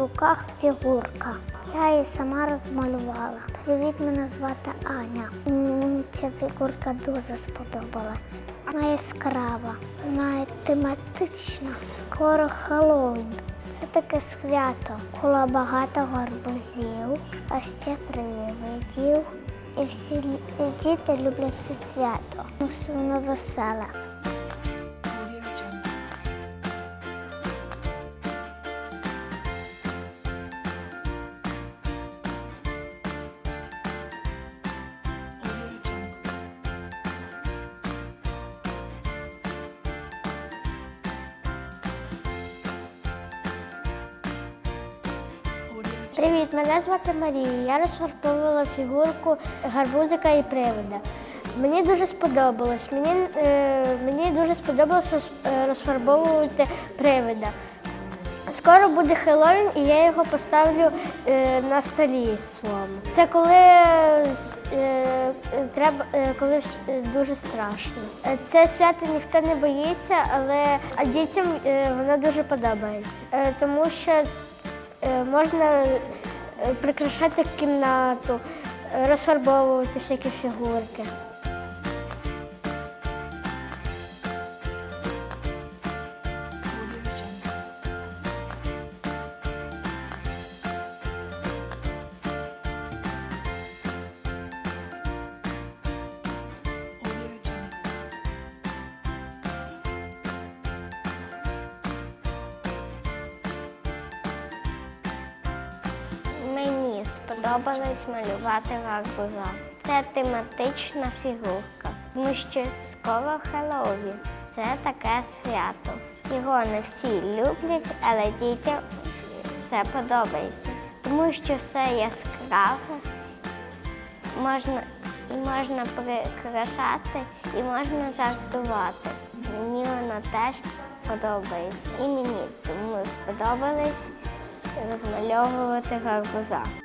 руках фігурка. Я її сама розмалювала. Привіт, мене звати Аня. Мені ця фігурка дуже сподобалась. Вона яскрава, вона тематична. Скоро Хеллоуін. Це таке свято, коли багато гарбузів, а ще привидів. І всі діти люблять це свято, тому що воно веселе. Привіт, мене звати Марія. Я розфарбовувала фігурку гарбузика і привида. Мені дуже сподобалось. Мені, е, мені дуже сподобалось е, розфарбовувати привида. Скоро буде Хеллоуін, і я його поставлю е, на столі своєму. Це коли, е, треба, е, коли е, дуже страшно. Е, Це свято ніхто не боїться, але дітям е, воно дуже подобається. Е, тому що Можна е, прикрашати кімнату, е, розфарбовувати всякі фігурки. Сподобалось малювати гарбуза. Це тематична фігурка, тому що скоро Хеллоуін. Це таке свято. Його не всі люблять, але дітям це подобається. Тому що все яскраве, можна, і можна прикрашати, і можна жартувати. Мені воно теж подобається. І мені тому сподобалось розмальовувати гарбуза.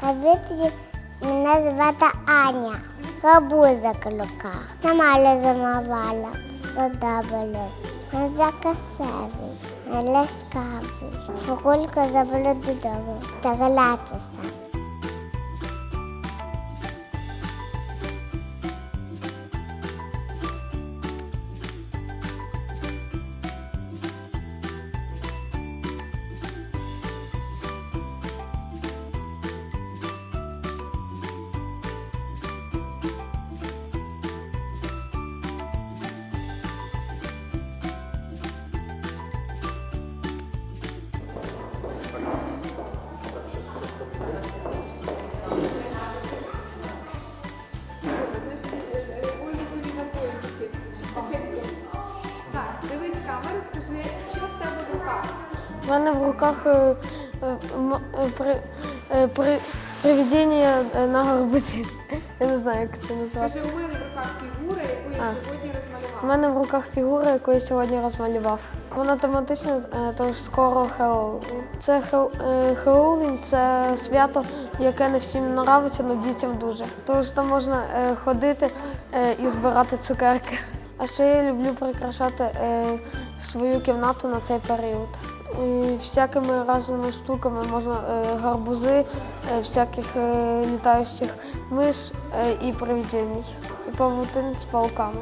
Привіт, мене звати Аня. Гарбузик клюка. Сама розмовляла, сподобалось. Він закасевий, не ласкавий. Фокулька забула додому та гратися. У мене в руках е, е, е, при, при, привидіння е, на гарбузі. Я не знаю, як це назвати. Скажи, у мене в руках фігура, яку я А. сьогодні У мене в руках фігура, яку я сьогодні розмалював. Вона тематична, тож скоро Хеллоуін. Це Хел- Хеллоуін це свято, яке не всім нравиться, але дітям дуже. Тож там можна ходити і збирати цукерки. А ще я люблю прикрашати свою кімнату на цей період. І всякими різними штуками можна е, гарбузи, е, всяких е, літаючих миш і привидінь, і павутин з пауками.